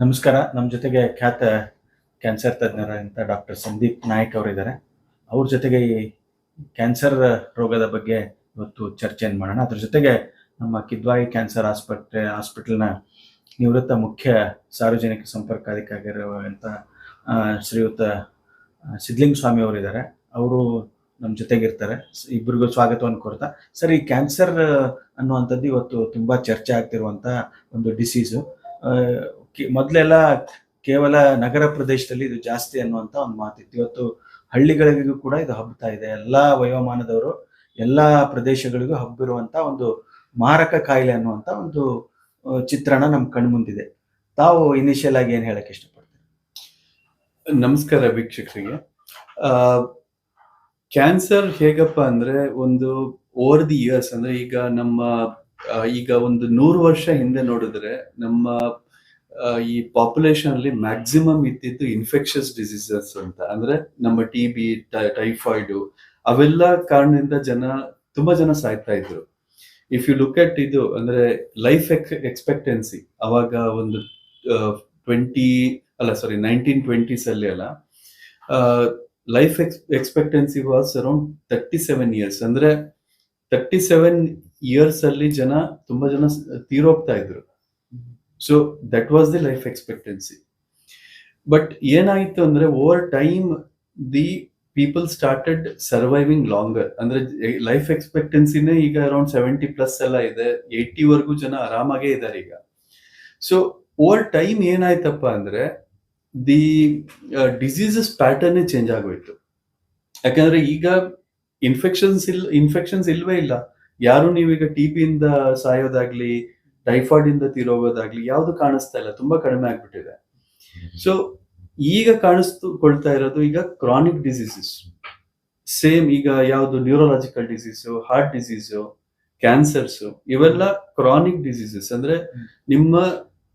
ನಮಸ್ಕಾರ. ನಮ್ಮ ಜೊತೆಗೆ ಖ್ಯಾತ ಕ್ಯಾನ್ಸರ್ ತಜ್ಞರಂತ ಡಾಕ್ಟರ್ ಸಂದೀಪ್ ನಾಯಕ್ ಅವರಿದ್ದಾರೆ. ಅವ್ರ ಜೊತೆಗೆ ಈ ಕ್ಯಾನ್ಸರ್ ರೋಗದ ಬಗ್ಗೆ ಇವತ್ತು ಚರ್ಚೆಯನ್ನು ಮಾಡೋಣ. ಅದ್ರ ಜೊತೆಗೆ ನಮ್ಮ ಕಿದ್ವಾಯಿ ಕ್ಯಾನ್ಸರ್ ಆಸ್ಪತ್ರೆ ಹಾಸ್ಪಿಟಲ್ನ ನಿವೃತ್ತ ಮುಖ್ಯ ಸಾರ್ವಜನಿಕ ಸಂಪರ್ಕಾಧಿಕಾರಿರುವಂಥ ಆ, ಶ್ರೀಯುತ ಸಿದ್ಲಿಂಗ್ ಸ್ವಾಮಿ ಅವರಿದ್ದಾರೆ. ಅವರು ನಮ್ಮ ಜೊತೆಗಿರ್ತಾರೆ. ಇಬ್ಬರಿಗೂ ಸ್ವಾಗತವನ್ನು ಕೋರ್ತಾ. ಸರ್ ಈ ಕ್ಯಾನ್ಸರ್ ಅನ್ನುವಂಥದ್ದು ಇವತ್ತು ತುಂಬ ಚರ್ಚೆ ಆಗ್ತಿರುವಂಥ ಒಂದು ಡಿಸೀಸು ಮೊದಲೆಲ್ಲ ಕೇವಲ ನಗರ ಪ್ರದೇಶದಲ್ಲಿ ಇದು ಜಾಸ್ತಿ ಅನ್ನುವಂಥ ಒಂದು ಮಾತಿತ್ತು. ಇವತ್ತು ಹಳ್ಳಿಗಳಿಗೂ ಕೂಡ ಇದು ಹಬ್ಬತಾ ಇದೆ. ಎಲ್ಲ ವಯೋಮಾನದವರು ಎಲ್ಲ ಪ್ರದೇಶಗಳಿಗೂ ಹಬ್ಬಿರುವಂಥ ಒಂದು ಮಾರಕ ಕಾಯಿಲೆ ಅನ್ನುವಂಥ ಒಂದು ಚಿತ್ರಣ ನಮ್ಮ ಕಣ್ಮುಂದಿದೆ ತಾವು ಇನಿಷಿಯಲ್ ಆಗಿ ಏನು ಹೇಳಕ್ಕೆ ಇಷ್ಟಪಡ್ತೀರಿ? ನಮಸ್ಕಾರ ವೀಕ್ಷಕರಿಗೆ. ಕ್ಯಾನ್ಸರ್ ಹೇಗಪ್ಪ ಅಂದ್ರೆ ಒಂದು ಓವರ್ ದಿ ಇಯರ್ಸ್ ಅಂದ್ರೆ ಈಗ ನಮ್ಮ ಈಗ ಒಂದು ನೂರು ವರ್ಷ ಹಿಂದೆ ನೋಡಿದ್ರೆ ನಮ್ಮ ಈ ಪಾಪ್ಯುಲೇಷನ್ ಅಲ್ಲಿ ಮ್ಯಾಕ್ಸಿಮಮ್ ಇದ್ದಿದ್ದು ಇನ್ಫೆಕ್ಷಸ್ ಡಿಸೀಸಸ್ ಅಂತ. ಅಂದ್ರೆ ನಮ್ಮ ಟಿ ಬಿ ಟೈಫಾಯ್ಡ್ ಅವೆಲ್ಲ ಕಾರಣದಿಂದ ಜನ, ತುಂಬಾ ಜನ ಸಾಯ್ತಾ ಇದ್ರು. ಇಫ್ ಯು ಲುಕ್ ಅಟ್ ಇದು, ಅಂದ್ರೆ ಲೈಫ್ ಎಕ್ಸ್ಪೆಕ್ಟೆನ್ಸಿ ಅವಾಗ ಒಂದು ಟ್ವೆಂಟಿ ಅಲ್ಲ ಸಾರಿ ನೈನ್ಟೀನ್ ಟ್ವೆಂಟೀಸ್ ಅಲ್ಲಿ ಅಲ್ಲ life expectancy was around thirty seven years ಅಂದ್ರೆ ತರ್ಟಿ ಸೆವೆನ್ ಇಯರ್ಸ್ ಅಲ್ಲಿ ಜನ ತುಂಬಾ ಜನ ತೀರೋಗ್ತಾ ಇದ್ರು. So that was the life expectancy but ಏನಾಯಿತು ಅಂದರೆ over time the people started surviving longer ಅಂದ್ರೆ ಲೈಫ್ ಎಕ್ಸ್ಪೆಕ್ಟೆನ್ಸಿನೇ ಈಗ ಅರೌಂಡ್ ಸೆವೆಂಟಿ ಪ್ಲಸ್ ಎಲ್ಲ ಇದೆ. ಏಯ್ಟಿವರೆಗೂ ಜನ ಆರಾಮಾಗೇ ಇದ್ದಾರೆ ಈಗ. ಸೊ ಓವರ್ ಟೈಮ್ ಏನಾಯ್ತಪ್ಪ ಅಂದ್ರೆ ದಿ ಡಿಸೀಸಸ್ ಪ್ಯಾಟರ್ನೇ ಚೇಂಜ್ ಆಗೋಯ್ತು. ಯಾಕಂದ್ರೆ ಈಗ ಇನ್ಫೆಕ್ಷನ್ಸ್ ಇಲ್ ಇನ್ಫೆಕ್ಷನ್ಸ್ ಇಲ್ವೇ ಇಲ್ಲ. ಯಾರು ನೀವೀಗ ಟಿ ಬಿಯಿಂದ ಸಾಯೋದಾಗ್ಲಿ ಟೈಫಾಯ್ಡ್ ಇಂದ ತೀರೋಗೋದಾಗ್ಲಿ ಯಾವ್ದು ಕಾಣಿಸ್ತಾ ಇಲ್ಲ ತುಂಬಾ ಕಡಿಮೆ ಆಗ್ಬಿಟ್ಟಿದೆ. ಸೊ ಈಗ ಕಾಣಿಸ್ತುಕೊಳ್ತಾ ಇರೋದು ಈಗ ಕ್ರಾನಿಕ್ ಡಿಸೀಸಸ್ ಸೇಮ್ ಈಗ ಯಾವುದು neurological disease heart disease cancers ಇವೆಲ್ಲ ಕ್ರಾನಿಕ್ ಡಿಸೀಸಸ್ ಅಂದ್ರೆ ನಿಮ್ಮ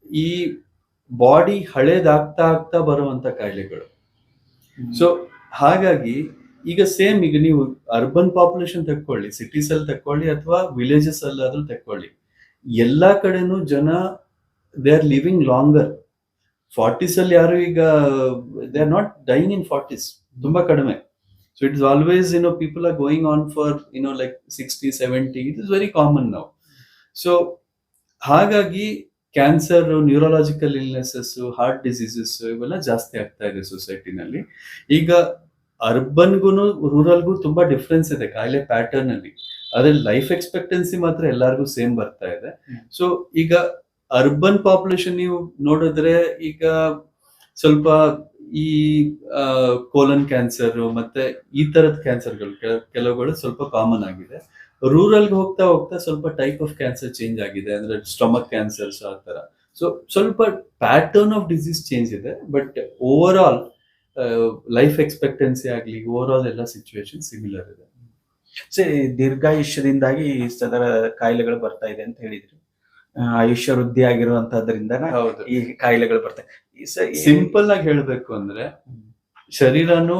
ಈ ಬಾಡಿ ಹಳೇದಾಗ್ತಾ ಆಗ್ತಾ ಬರುವಂತ ಕಾಯಿಲೆಗಳು. ಸೊ ಹಾಗಾಗಿ ಈಗ ಸೇಮ್ ಈಗ ನೀವು ಅರ್ಬನ್ ಪಾಪ್ಯುಲೇಷನ್ ತಕ್ಕೊಳ್ಳಿ ಸಿಟೀಸ್ ಅಲ್ಲಿ ತಕ್ಕೊಳ್ಳಿ ಅಥವಾ ವಿಲೇಜಸ್ ಅಲ್ಲಾದ್ರೂ ತಕ್ಕೊಳ್ಳಿ. ಎಲ್ಲಾ ಕಡೆನೂ ಜನ they are living longer forties ಅಲ್ಲಿ ಯಾರು ಈಗ they are not dying in forties ತುಂಬಾ ಕಡಿಮೆ. So it is always you know people are going on for you know like sixty seventy it is very common ನಾವು so ಹಾಗಾಗಿ cancer neurological illnesses heart diseases ಇವೆಲ್ಲ ಜಾಸ್ತಿ ಆಗ್ತಾ ಇದೆ ಸೊಸೈಟಿನಲ್ಲಿ ಈಗ ಅರ್ಬನ್ಗೂ ರೂರಲ್ಗೂ ತುಂಬಾ ಡಿಫ್ರೆನ್ಸ್ ಇದೆ, ಕಾಯಿಲೆ ಪ್ಯಾಟರ್ನ್ ಅಲ್ಲಿ. ಅದ್ರ ಲೈಫ್ ಎಕ್ಸ್ಪೆಕ್ಟೆನ್ಸಿ ಮಾತ್ರ ಎಲ್ಲರಿಗೂ ಸೇಮ್ ಬರ್ತಾ ಇದೆ. ಸೊ ಈಗ ಅರ್ಬನ್ ಪಾಪ್ಯುಲೇಷನ್ ನೀವು ನೋಡಿದ್ರೆ ಈಗ ಸ್ವಲ್ಪ ಈ ಕೋಲನ್ ಕ್ಯಾನ್ಸರ್ ಮತ್ತೆ ಈ ತರದ ಕ್ಯಾನ್ಸರ್ಗಳು ಕೆಲವುಗಳು ಸ್ವಲ್ಪ ಕಾಮನ್ ಆಗಿದೆ. ರೂರಲ್ಗೆ ಹೋಗ್ತಾ ಹೋಗ್ತಾ ಸ್ವಲ್ಪ ಟೈಪ್ ಆಫ್ ಕ್ಯಾನ್ಸರ್ ಚೇಂಜ್ ಆಗಿದೆ. ಅಂದ್ರೆ ಸ್ಟಮಕ್ ಕ್ಯಾನ್ಸರ್ಸ್ ಆ ತರ. ಸೊ ಸ್ವಲ್ಪ ಪ್ಯಾಟರ್ನ್ ಆಫ್ ಡಿಸೀಸ್ ಚೇಂಜ್ ಇದೆ. But over all life expectancy ಆಗಲಿ ಓವರ್ ಆಲ್ ಎಲ್ಲ ಸಿಚುವೇಶನ್ ಸಿಮಿಲರ್ ಇದೆ. ಸರಿ ದೀರ್ಘಾಯುಷ್ಯದಿಂದಾಗಿ ಸದರ ಕಾಯಿಲೆಗಳು ಬರ್ತಾ ಇದೆ ಅಂತ ಹೇಳಿದ್ರು. ಆಯುಷ್ಯ ವೃದ್ಧಿ ಆಗಿರುವಂತದ್ರಿಂದ ಹೌದು. ಈ ಕಾಯಿಲೆಗಳು ಬರ್ತಾ ಈ ಸಿಂಪಲ್ ಆಗಿ ಹೇಳ್ಬೇಕು ಅಂದ್ರೆ ಶರೀರನು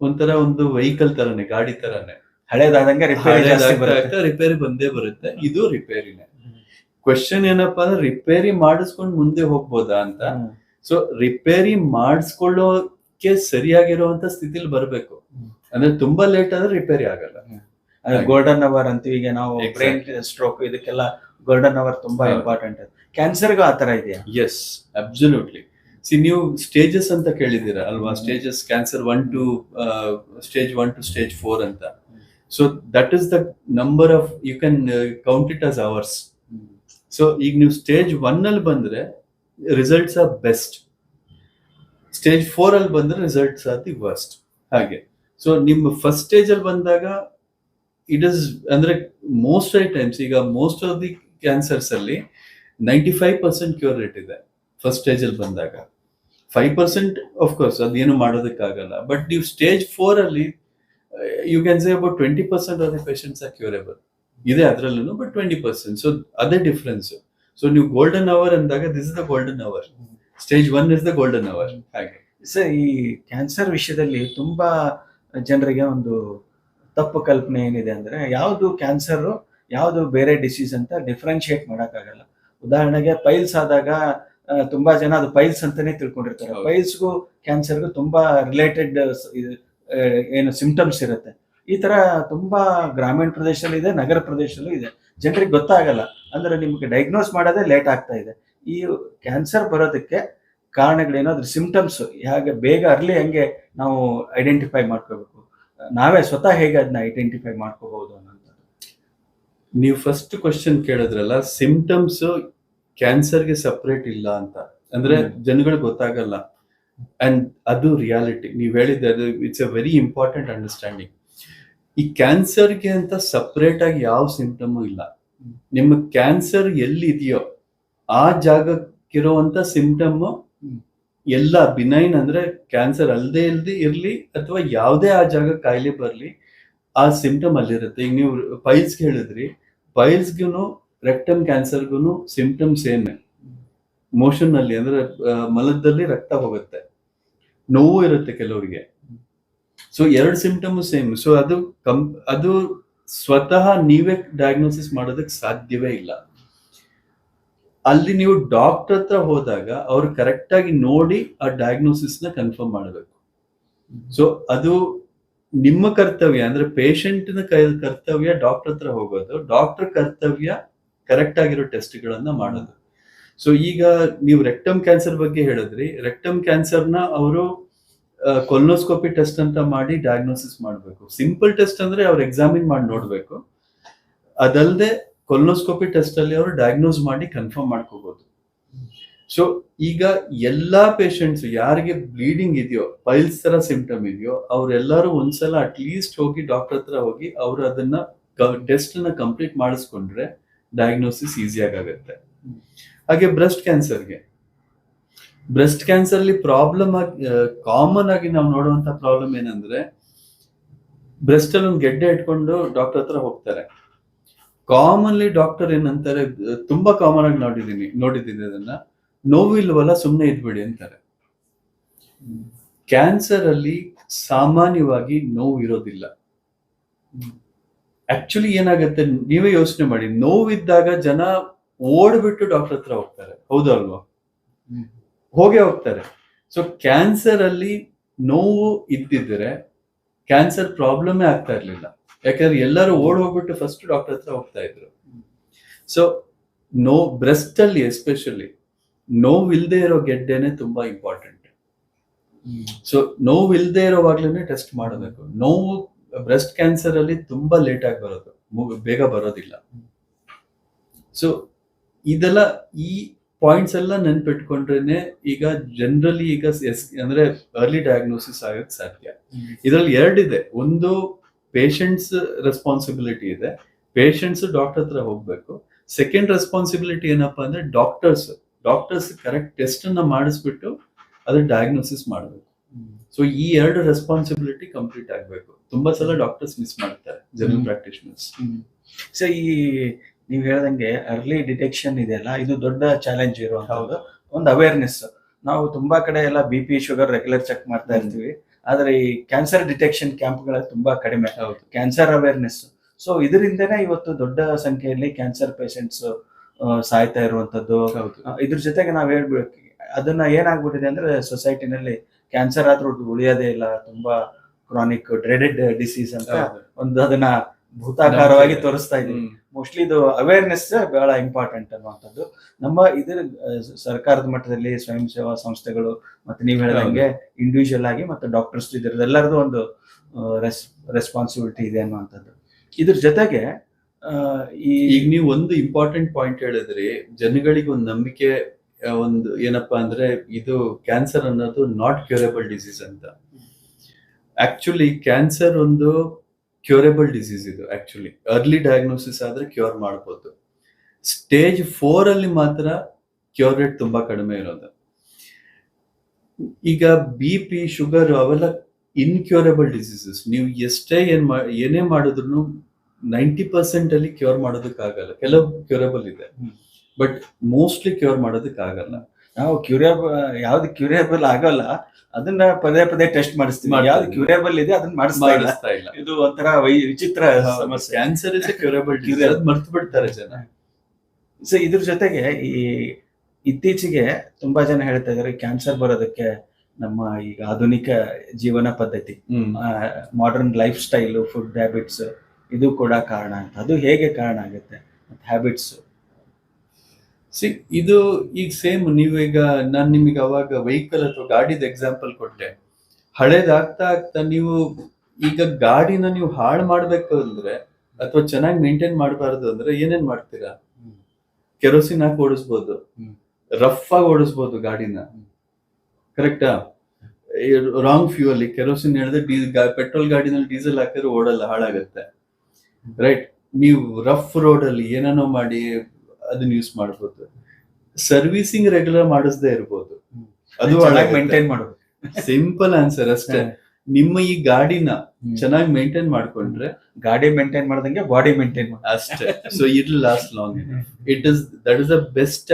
ಒಂಥರ ಒಂದು ವೆಹಿಕಲ್ ತರನೇ ಗಾಡಿ ತರನೇ. ಹಳೇದಾದಂಗೆ ರಿಪೇರಿ ಬಂದೇ ಬರುತ್ತೆ. ಇದು ರಿಪೇರಿನೇ ಕ್ವಶನ್ ಏನಪ್ಪಾ ಅಂದ್ರೆ ರಿಪೇರಿ ಮಾಡಿಸ್ಕೊಂಡು ಮುಂದೆ ಹೋಗ್ಬೋದಾ ಅಂತ. ಸೊ ರಿಪೇರಿ ಮಾಡಿಸ್ಕೊಳ್ಳೋಕೆ ಸರಿಯಾಗಿರುವಂತ ಸ್ಥಿತಿಲಿ ಬರ್ಬೇಕು. ಅಂದ್ರೆ ತುಂಬಾ ಲೇಟ್ ಆದ್ರೆ ರಿಪೇರಿ ಆಗಲ್ಲ. ಗೋಲ್ಡನ್ ಅವರ್ ಅಂತೀವಿ ಈಗ ನಾವು ಬ್ರೈನ್. ಸ್ಟ್ರೋಕ್ ಇದಕ್ಕೆಲ್ಲ ಗೋಲ್ಡನ್ ಅವರ್ ತುಂಬಾ ಇಂಪಾರ್ಟೆಂಟ್ ಕ್ಯಾನ್ಸರ್ಗೂ ಆ ಆತರ ಇದೆಯಾ? ಎಸ್ ಅಬ್ಸಲ್ಯೂಟ್ಲಿ ಸಿ ನೀವು ಸ್ಟೇಜಸ್ ಅಂತ ಕೇಳಿದ್ದೀರಾ ಅಲ್ವಾ? Stages cancer one two stage one two stage four ಅಂತ. So that is the number of you can count it as hours so ಈಗ ನೀವು ಸ್ಟೇಜ್ ಒನ್ ಅಲ್ಲಿ ಬಂದ್ರೆ results are best stage four ಅಲ್ಲಿ ಬಂದ್ರೆ ರಿಸಲ್ಟ್ಸ್ ಆರ್ ದಿ ವರ್ಸ್ಟ್ ಹಾಗೆ. So ನಿಮ್ಮ first stage ಅಲ್ಲಿ ಬಂದಾಗ ಇಟ್ ಇಸ್ ಅಂದ್ರೆ ಮೋಸ್ಟ್ ಆಫ್ ಟೈಮ್ಸ್ ಈಗ ಮೋಸ್ಟ್ ಆಫ್ ದಿ ಕ್ಯಾನ್ಸರ್ಸ್ ಅಲ್ಲಿ ninety five percent cure rate ಇದೆ ಫಸ್ಟ್ ಸ್ಟೇಜ್ ಅಲ್ಲಿ ಬಂದಾಗ. ಫೈವ್ ಪರ್ಸೆಂಟ್ ಆಫ್ ಕೋರ್ಸ್ ಅದೇನು ಮಾಡೋದಕ್ಕಾಗಲ್ಲ. ಬಟ್ ನೀವು ಸ್ಟೇಜ್ ಫೋರ್ ಅಲ್ಲಿ you can say about twenty percent of the patients are curable ಇದೆ ಅದರಲ್ಲೂ ಬಟ್ ಟ್ವೆಂಟಿ ಪರ್ಸೆಂಟ್ ಸೊ ಅದೇ ಡಿಫ್ರೆನ್ಸ್ ಸೊ ನೀವು ಗೋಲ್ಡನ್ ಅವರ್ ಅಂದಾಗ this is the golden hour stage one is the golden hour ಹಾಗೆ. Sir, ಈ cancer ವಿಷಯದಲ್ಲಿ ತುಂಬಾ ಜನರಿಗೆ ಒಂದು ತಪ್ಪು ಕಲ್ಪನೆ ಏನಿದೆ ಅಂದ್ರೆ ಯಾವುದು ಕ್ಯಾನ್ಸರ್ ಯಾವುದು ಬೇರೆ ಡಿಸೀಸ್ ಅಂತ ಡಿಫ್ರೆನ್ಶಿಯೇಟ್ ಮಾಡೋಕ್ಕಾಗಲ್ಲ. ಉದಾಹರಣೆಗೆ ಪೈಲ್ಸ್ ಆದಾಗ ತುಂಬಾ ಜನ ಅದು ಪೈಲ್ಸ್ ಅಂತಾನೆ ತಿಳ್ಕೊಂಡಿರ್ತಾರೆ. ಪೈಲ್ಸ್ಗೂ ಕ್ಯಾನ್ಸರ್ಗೂ ತುಂಬಾ ರಿಲೇಟೆಡ್ ಏನು ಸಿಂಪ್ಟಮ್ಸ್ ಇರುತ್ತೆ. ಈ ತರ ತುಂಬಾ ಗ್ರಾಮೀಣ ಪ್ರದೇಶದಲ್ಲೂ ಇದೆ ನಗರ ಪ್ರದೇಶದಲ್ಲೂ ಇದೆ. ಜನರಿಗೆ ಗೊತ್ತಾಗಲ್ಲ. ಅಂದ್ರೆ ನಿಮ್ಗೆ ಡಯಾಗ್ನೋಸ್ ಮಾಡೋದೇ ಲೇಟ್ ಆಗ್ತಾ ಇದೆ. ಈ ಕ್ಯಾನ್ಸರ್ ಬರೋದಕ್ಕೆ ಕಾರಣಗಳೇನೋ ಅದ್ರ ಸಿಂಪ್ಟಮ್ಸ್ ಹೇಗೆ ಬೇಗ ಅರ್ಲಿ ಹಂಗೆ ನಾವು ಐಡೆಂಟಿಫೈ ಮಾಡ್ಕೋಬೇಕು. ನಾವೇ ಸ್ವತಃ ಹೇಗೆ ಅದನ್ನ ಐಡೆಂಟಿಫೈ ಮಾಡ್ಕೋಬಹುದು ಅನ್ನೋದು ನೀವು ಫಸ್ಟ್ ಕ್ವಶನ್ ಕೇಳಿದ್ರಲ್ಲ ಸಿಂಪ್ಟಮ್ಸ್ ಕ್ಯಾನ್ಸರ್ಗೆ ಸಪ್ರೇಟ್ ಇಲ್ಲ ಅಂತ ಅಂದ್ರೆ. ಜನಗಳಿಗೆ ಗೊತ್ತಾಗಲ್ಲ ಅಂಡ್ ಅದು ರಿಯಾಲಿಟಿ ನೀವು ಹೇಳಿದ್ದೆ ಅದು it's a very important understanding ಈ ಕ್ಯಾನ್ಸರ್ಗೆ ಅಂತ ಸಪ್ರೇಟ್ ಆಗಿ ಯಾವ ಸಿಂಪ್ಟಮು ಇಲ್ಲ. ನಿಮ್ಮ ಕ್ಯಾನ್ಸರ್ ಎಲ್ಲಿದೆಯೋ ಆ ಜಾಗಕ್ಕಿರುವಂತ ಸಿಂಪ್ಟಮ್. ಎಲ್ಲ ಬಿನೈನ್ ಅಂದ್ರೆ ಕ್ಯಾನ್ಸರ್ ಅಲ್ಲದೆ ಇಲ್ಲದೆ ಇರಲಿ ಅಥವಾ ಯಾವುದೇ ಆ ಜಾಗ ಕಾಯಿಲೆ ಬರಲಿ, ಆ ಸಿಂಪ್ಟಮ್ ಅಲ್ಲಿರುತ್ತೆ. ಈಗ ನೀವು ಪೈಲ್ಸ್ಗೆ ಹೇಳಿದ್ರಿ ಪೈಲ್ಸ್ಗೂ ರೆಕ್ಟಮ್ ಕ್ಯಾನ್ಸರ್ಗೂ ಸಿಂಪ್ಟಮ್ ಸೇಮ್ ಮೋಷನ್ ಅಲ್ಲಿ ಅಂದ್ರೆ ಮಲದಲ್ಲಿ ರಕ್ತ ಹೋಗುತ್ತೆ. ನೋವು ಇರುತ್ತೆ ಕೆಲವರಿಗೆ. ಸೊ ಎರಡು ಸಿಂಪ್ಟಮ್ ಸೇಮ್ ಸೊ ಅದು ಕಂ ಅದು ಸ್ವತಃ ನೀವೇ ಡಯಾಗ್ನೋಸಿಸ್ ಮಾಡೋದಕ್ಕೆ ಸಾಧ್ಯವೇ ಇಲ್ಲ. ಅಲ್ಲಿ ನೀವು ಡಾಕ್ಟರ್ ಹತ್ರ ಹೋದಾಗ ಅವರು ಕರೆಕ್ಟ್ ಆಗಿ ನೋಡಿ ಆ ಡಯಾಗ್ನೋಸಿಸ್ನ ಕನ್ಫರ್ಮ್ ಮಾಡಬೇಕು. ಸೊ ಅದು ನಿಮ್ಮ ಕರ್ತವ್ಯ, ಅಂದ್ರೆ ಪೇಷಂಟ್ನ ಕರ್ತವ್ಯ ಡಾಕ್ಟರ್ ಹತ್ರ ಹೋಗೋದು. ಡಾಕ್ಟರ್ ಕರ್ತವ್ಯ ಕರೆಕ್ಟ್ ಆಗಿರೋ ಟೆಸ್ಟ್ ಗಳನ್ನ ಮಾಡೋದು. ಸೊ ಈಗ ನೀವು ರೆಕ್ಟಮ್ ಕ್ಯಾನ್ಸರ್ ಬಗ್ಗೆ ಹೇಳಿದ್ರಿ. ರೆಕ್ಟಮ್ ಕ್ಯಾನ್ಸರ್ನ ಅವರು ಕೊಲ್ನೋಸ್ಕೋಪಿ ಟೆಸ್ಟ್ ಅಂತ ಮಾಡಿ ಡಯಾಗ್ನೋಸಿಸ್ ಮಾಡಬೇಕು. ಸಿಂಪಲ್ ಟೆಸ್ಟ್ ಅಂದ್ರೆ ಅವ್ರು ಎಕ್ಸಾಮಿನ್ ಮಾಡಿ ನೋಡ್ಬೇಕು. ಅದಲ್ಲದೆ ಕೊಲ್ನೋಸ್ಕೋಪಿ ಟೆಸ್ಟ್ ಅಲ್ಲಿ ಅವರು ಡಯಾಗ್ನೋಸ್ ಮಾಡಿ ಕನ್ಫರ್ಮ್ ಮಾಡ್ಕೋಬಹುದು ಸೊ ಈಗ ಎಲ್ಲಾ ಪೇಷಂಟ್ಸ್ ಯಾರಿಗೆ ಬ್ಲೀಡಿಂಗ್ ಇದೆಯೋ ಪೈಲ್ಸ್ ತರ ಸಿಂಪ್ಟಮ್ ಇದೆಯೋ, ಅವ್ರೆಲ್ಲರೂ ಒಂದ್ಸಲ ಅಟ್ಲೀಸ್ಟ್ ಹೋಗಿ ಡಾಕ್ಟರ್ ಹತ್ರ ಹೋಗಿ ಅವರು ಅದನ್ನ ಟೆಸ್ಟ್ನ ಕಂಪ್ಲೀಟ್ ಮಾಡಿಸ್ಕೊಂಡ್ರೆ ಡಯಾಗ್ನೋಸಿಸ್ ಈಸಿಯಾಗಿ ಆಗುತ್ತೆ ಹಾಗೆ ಬ್ರೆಸ್ಟ್ ಕ್ಯಾನ್ಸರ್ಗೆ ಬ್ರೆಸ್ಟ್ ಕ್ಯಾನ್ಸರ್ ಅಲ್ಲಿ ಪ್ರಾಬ್ಲಮ್ ಕಾಮನ್ ಆಗಿ ನಾವು ನೋಡುವಂತ ಪ್ರಾಬ್ಲಮ್ ಏನಂದ್ರೆ ಬ್ರೆಸ್ಟ್ ಅಲ್ಲಿ ಒಂದು ಗೆಡ್ಡೆ ಇಟ್ಕೊಂಡು ಡಾಕ್ಟರ್ ಹತ್ರ ಹೋಗ್ತಾರೆ. ಕಾಮನ್ಲಿ ಡಾಕ್ಟರ್ ಏನಂತಾರೆ, ತುಂಬಾ ಕಾಮನ್ ಆಗಿ ನೋಡಿದೀನಿ ನೋಡಿದ್ದೀನಿ ಅದನ್ನ. ನೋವಿಲ್ವಲ್ಲ ಸುಮ್ಮನೆ ಇದ್ಬಿಡಿ ಅಂತಾರೆ. ಕ್ಯಾನ್ಸರ್ ಅಲ್ಲಿ ಸಾಮಾನ್ಯವಾಗಿ ನೋವು ಇರೋದಿಲ್ಲ. ಆಕ್ಚುಲಿ ಏನಾಗುತ್ತೆ, ನೀವೇ ಯೋಚನೆ ಮಾಡಿ, ನೋವಿದ್ದಾಗ ಜನ ಓಡ್ಬಿಟ್ಟು ಡಾಕ್ಟರ್ ಹತ್ರ ಹೋಗ್ತಾರೆ. ಹೌದಲ್ವಾ. ಹೋಗೇ ಹೋಗ್ತಾರೆ. ಸೊ ಕ್ಯಾನ್ಸರ್ ಅಲ್ಲಿ ನೋವು ಇದ್ದಿದ್ರೆ ಕ್ಯಾನ್ಸರ್ ಪ್ರಾಬ್ಲಮೇ ಆಗ್ತಾ ಇರ್ಲಿಲ್ಲ. ಯಾಕಂದ್ರೆ ಎಲ್ಲರೂ ಓಡ್ ಹೋಗ್ಬಿಟ್ಟು ಫಸ್ಟ್ ಡಾಕ್ಟರ್ ಹತ್ರ ಹೋಗ್ತಾ ಇದ್ರು. ಸೊ ನೋ ಬ್ರೆಸ್ಟ್ ಅಲ್ಲಿ ಎಸ್ಪೆಷಲಿ ನೋವು ಇಲ್ದೇ ಇರೋ ಗೆಡ್ಡೆನೆ ತುಂಬಾ ಇಂಪಾರ್ಟೆಂಟ್ ಸೊ ನೋವು ಇಲ್ದೇ ಇರೋವಾಗ್ಲೇ ಟೆಸ್ಟ್ ಮಾಡಬೇಕು. ನೋವು ಬ್ರೆಸ್ಟ್ ಕ್ಯಾನ್ಸರ್ ಅಲ್ಲಿ ತುಂಬಾ ಲೇಟ್ ಆಗಿ ಬರೋದು. ಬೇಗ ಬರೋದಿಲ್ಲ. ಸೊ ಇದೆಲ್ಲ ಈ ಪಾಯಿಂಟ್ಸ್ ಎಲ್ಲ ನೆನ್ಪಿಟ್ಕೊಂಡ್ರೇನೆ ಈಗ ಜನರಲಿ ಈಗ ಎಸ್- ಅಂದ್ರೆ ಅರ್ಲಿ ಡಯಾಗ್ನೋಸಿಸ್ ಆಗೋಕೆ ಸಾಧ್ಯ. ಇದರಲ್ಲಿ ಎರಡಿದೆ. ಒಂದು ಪೇಷಂಟ್ಸ್ ರೆಸ್ಪಾನ್ಸಿಬಿಲಿಟಿ ಇದೆ. ಪೇಷಂಟ್ಸ್ ಡಾಕ್ಟರ್ ಹತ್ರ ಹೋಗ್ಬೇಕು. ಸೆಕೆಂಡ್ ರೆಸ್ಪಾನ್ಸಿಬಿಲಿಟಿ ಏನಪ್ಪಾ ಅಂದ್ರೆ ಡಾಕ್ಟರ್ಸ್ ಡಾಕ್ಟರ್ಸ್ ಕರೆಕ್ಟ್ ಟೆಸ್ಟ್ ಅನ್ನ ಮಾಡಿಸ್ಬಿಟ್ಟು ಅದ್ರ ಡಯಾಗ್ನೋಸಿಸ್ ಮಾಡಬೇಕು. ಸೊ ಈ ಎರಡು ರೆಸ್ಪಾನ್ಸಿಬಿಲಿಟಿ ಕಂಪ್ಲೀಟ್ ಆಗಬೇಕು. ತುಂಬಾ ಸಲ ಡಾಕ್ಟರ್ಸ್ ಮಿಸ್ ಮಾಡ್ತಾರೆ ಜನರಲ್ ಹ್ಮ್. ಪ್ರಾಕ್ಟಿಷನರ್ಸ್ ಸೊ ಈ ನೀವು ಹೇಳ್ದಂಗೆ ಅರ್ಲಿ ಡಿಟೆಕ್ಷನ್ ಇದೆಯಲ್ಲ ಇದು ದೊಡ್ಡ ಚಾಲೆಂಜ್ ಇರುವಂತಹ ಒಂದು ಅವೇರ್ನೆಸ್ ನಾವು ತುಂಬಾ ಕಡೆ ಎಲ್ಲ B P sugar regular check ಮಾಡ್ತಾ. ಇರ್ತೀವಿ. ಆದ್ರೆ ಈ ಕ್ಯಾನ್ಸರ್ ಡಿಟೆಕ್ಷನ್ ಕ್ಯಾಂಪ್ಗಳ ತುಂಬಾ ಕಡಿಮೆ. ಕ್ಯಾನ್ಸರ್ ಅವೇರ್ನೆಸ್ ಸೊ ಇದರಿಂದನೇ ಇವತ್ತು ದೊಡ್ಡ ಸಂಖ್ಯೆಯಲ್ಲಿ ಕ್ಯಾನ್ಸರ್ ಪೇಷಂಟ್ಸ್ ಸಾಯ್ತಾ ಇರುವಂತದ್ದು. ಇದ್ರ ಜೊತೆಗೆ ನಾವ್ ಹೇಳ್ಬೇಕು ಅದನ್ನ ಏನಾಗ್ಬಿಟ್ಟಿದೆ ಅಂದ್ರೆ ಸೊಸೈಟಿನಲ್ಲಿ ಕ್ಯಾನ್ಸರ್ ಆದ್ರೂ ಉಳಿಯೋದೇ ಇಲ್ಲ. ತುಂಬಾ ಕ್ರಾನಿಕ್ ಡ್ರೆಡೆಡ್ ಡಿಸೀಸ್ ಅಂತ ಒಂದು ಅದನ್ನ ಭೂತಾಕಾರವಾಗಿ ತೋರಿಸ್ತಾ ಇದ್ದೀವಿ. ಮೋಸ್ಟ್ಲಿ ಇದು ಅವೇರ್ನೆಸ್ ಬಹಳ ಇಂಪಾರ್ಟೆಂಟ್ ಅನ್ನುವಂಥದ್ದು. ನಮ್ಮ ಇದರ ಸರ್ಕಾರದ ಮಟ್ಟದಲ್ಲಿ ಸ್ವಯಂ ಸೇವಾ ಸಂಸ್ಥೆಗಳು ಮತ್ತೆ ನೀವು ಹೇಳಿದಂಗೆ ಇಂಡಿವಿಜುವಲ್ ಆಗಿ ಮತ್ತೆ ಡಾಕ್ಟರ್ಸ್ ಇದರದೆಲ್ಲರದು ಒಂದು ರೆಸ್ಪಾನ್ಸಿಬಿಲಿಟಿ ಇದೆ ಅನ್ನುವಂಥದ್ದು. ಇದ್ರ ಜೊತೆಗೆ ಈಗ ನೀವು ಒಂದು ಇಂಪಾರ್ಟೆಂಟ್ ಪಾಯಿಂಟ್ ಹೇಳಿದ್ರಿ. ಜನಗಳಿಗೆ ಒಂದು ನಂಬಿಕೆ ಒಂದು ಏನಪ್ಪಾ ಅಂದ್ರೆ ಇದು ಕ್ಯಾನ್ಸರ್ ಅನ್ನೋದು ನಾಟ್ ಕ್ಯೂರಬಲ್ ಡಿಸೀಸ್ ಅಂತ. ಆಕ್ಚುಲಿ ಕ್ಯಾನ್ಸರ್ ಒಂದು ಕ್ಯೂರಬಲ್ ಡಿಸೀಸ್ ಇದು ಆಕ್ಚುಲಿ ಅರ್ಲಿ ಡಯಾಗ್ನೋಸಿಸ್ ಆದ್ರೆ ಕ್ಯೂರ್ ಮಾಡ್ಬೋದು. ಸ್ಟೇಜ್ ಫೋರ್ ಅಲ್ಲಿ ಮಾತ್ರ ಕ್ಯೂರ್ ರೇಟ್ ತುಂಬಾ ಕಡಿಮೆ ಇರೋದು. ಈಗ ಬಿ ಪಿ ಶುಗರ್ ಅವೆಲ್ಲ ಇನ್ಕ್ಯೂರಬಲ್ ಡಿಸೀಸಸ್ ನೀವು ಎಷ್ಟೇ ಏನ್ ಏನೇ ಮಾಡಿದ್ರು ನೈಂಟಿ ಪರ್ಸೆಂಟ್ ಅಲ್ಲಿ ಕ್ಯೂರ್ ಮಾಡೋದಕ್ಕಾಗಲ್ಲ. ಕೆಲವು ಕ್ಯೂರಬಲ್ ಇದೆ. ಬಟ್ ಮೋಸ್ಟ್ಲಿ ಕ್ಯೂರ್ ಮಾಡೋದಕ್ಕಾಗಲ್ಲ. ನಾವು ಕ್ಯೂರಿಯಬಲ್ ಯಾವ್ದು ಕ್ಯೂರಿಯಬಲ್ ಆಗೋಲ್ಲ ಅದನ್ನ ಪದೇ ಪದೇ ಟೆಸ್ಟ್ ಮಾಡಿಸ್ತೀವಿ. ಯಾವ್ದು ಕ್ಯೂರಿಯಬಲ್ ಇದೆ ಅದನ್ನ ಮಾಡಿಸ್ತಾ ಇಲ್ಲ. ಇದು ಒಂಥರ ವಿಚಿತ್ರ ಸಮಸ್ಯೆ. Cancer is disease Curable. ಮರ್ತು ಬಿಡ್ತಾರೆ ಜನ. ಸೊ ಇದ್ರ ಜೊತೆಗೆ ಈ ಇತ್ತೀಚೆಗೆ ತುಂಬಾ ಜನ ಹೇಳ್ತಾ ಇದ್ದಾರೆ ಕ್ಯಾನ್ಸರ್ ಬರೋದಕ್ಕೆ ನಮ್ಮ ಈಗ ಆಧುನಿಕ ಜೀವನ ಪದ್ಧತಿ modern life style food habits ಇದು ಕೂಡ ಕಾರಣ ಅಂತ. ಅದು ಹೇಗೆ ಕಾರಣ ಆಗುತ್ತೆ? ಹ್ಯಾಬಿಟ್ಸ್ ಸಿ ಇದು ಈಗ ಸೇಮ್ ನೀವು ಈಗ ನಾನು ನಿಮಗೆ ಅವಾಗ ವೆಹಿಕಲ್ ಅಥವಾ ಗಾಡಿದ ಎಕ್ಸಾಂಪಲ್ ಕೊಟ್ಟೆ. ಹಳೇದಾಗ್ತಾ ಆಗ್ತಾ ನೀವು ಈಗ ಗಾಡಿನ ನೀವು ಹಾಳು ಮಾಡ್ಬೇಕು ಅಂದ್ರೆ ಅಥವಾ ಚೆನ್ನಾಗಿ ಮೇಂಟೈನ್ ಮಾಡಬಾರ್ದು ಅಂದ್ರೆ ಏನೇನ್ ಮಾಡ್ತೀರಾ? ಕೆರೋಸಿನ್ ಹಾಕಿ ಓಡಿಸ್ಬೋದು. ರಫ್ ಆಗಿ ಓಡಿಸ್ಬೋದು ಗಾಡಿನ. ಕರೆಕ್ಟಾ ರಾಂಗ್ ಫ್ಯೂಯಲ್ ಕೆರೋಸಿನ್ ಹೇಳಿದ್ರೆ ಪೆಟ್ರೋಲ್ ಗಾಡಿನಲ್ಲಿ ಡೀಸೆಲ್ ಹಾಕಿದ್ರೆ ಓಡಲ್ಲ ಹಾಳಾಗತ್ತೆ. ರೈಟ್ ನೀವು ರಫ್ ರೋಡ್ ಅಲ್ಲಿ ಏನೇನೋ ಮಾಡಿ ಅದನ್ನ ಯೂಸ್ ಮಾಡ್ಬೋದು. ಸರ್ವಿಸಿಂಗ್ ರೆಗ್ಯುಲರ್ ಮಾಡಿಸದೇ ಇರ್ಬೋದು. ಅದು ಒಳಗೆ ಮೇಂಟೈನ್ ಮಾಡೋದು ಸಿಂಪಲ್ ಆನ್ಸರ್ ಅಷ್ಟೇ. ನಿಮ್ಮ ಈ ಗಾಡಿನ ಚೆನ್ನಾಗಿ ಮೇಂಟೈನ್ ಮಾಡ್ಕೊಂಡ್ರೆ ಗಾಡಿ ಮೇಂಟೈನ್ ಮಾಡ್ದಂಗೆ ಬಾಡಿ ಮೇಂಟೈನ್ ಮಾಡಿ ಅಷ್ಟೇ. So it last long it is that is the best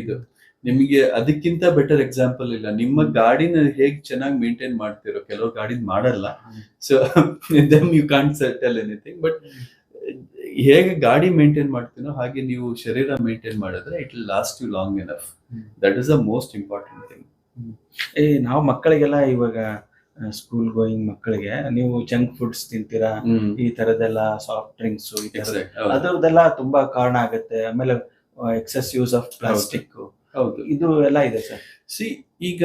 ಇದು. ನಿಮಗೆ ಅದಕ್ಕಿಂತ ಬೆಟರ್ ಎಕ್ಸಾಂಪಲ್ ಇಲ್ಲ. ನಿಮ್ಮ ಗಾಡಿನ ಹೇಗ್ ಚೆನ್ನಾಗಿ ಮೇಂಟೈನ್ ಮಾಡ್ತಿರೋ ಕೆಲವು ಗಾಡಿನ ಮಾಡಲ್ಲ. So them you can't settle anything but ಹೇಗೆ ಗಾಡಿ ಮೇಂಟೈನ್ ಮಾಡ್ತೀನೋ ಹಾಗೆ ನೀವು ಶರೀರ ಮೇಂಟೈನ್ ಮಾಡಿದ್ರೆ it will last you long enough. That is the most important thing uh ನಾವು ಮಕ್ಕಳಿಗೆಲ್ಲ ಇವಾಗ ಸ್ಕೂಲ್ ಗೋಯಿಂಗ್ ಮಕ್ಕಳಿಗೆ ನೀವು ಜಂಕ್ ಫುಡ್ಸ್ ತಿಂತೀರಾ? ಈ ತರದೆಲ್ಲ ಸಾಫ್ಟ್ ಡ್ರಿಂಕ್ಸ್ ಅದರದೆಲ್ಲ ತುಂಬಾ ಕಾರಣ ಆಗುತ್ತೆ. ಆಮೇಲೆ ಎಕ್ಸೆಸ್ ಯೂಸ್ ಆಫ್ ಪ್ಲಾಸ್ಟಿಕ್ ಹೌದು. ಇದು ಎಲ್ಲ ಇದೆ ಸರ್. ಸಿ ಈಗ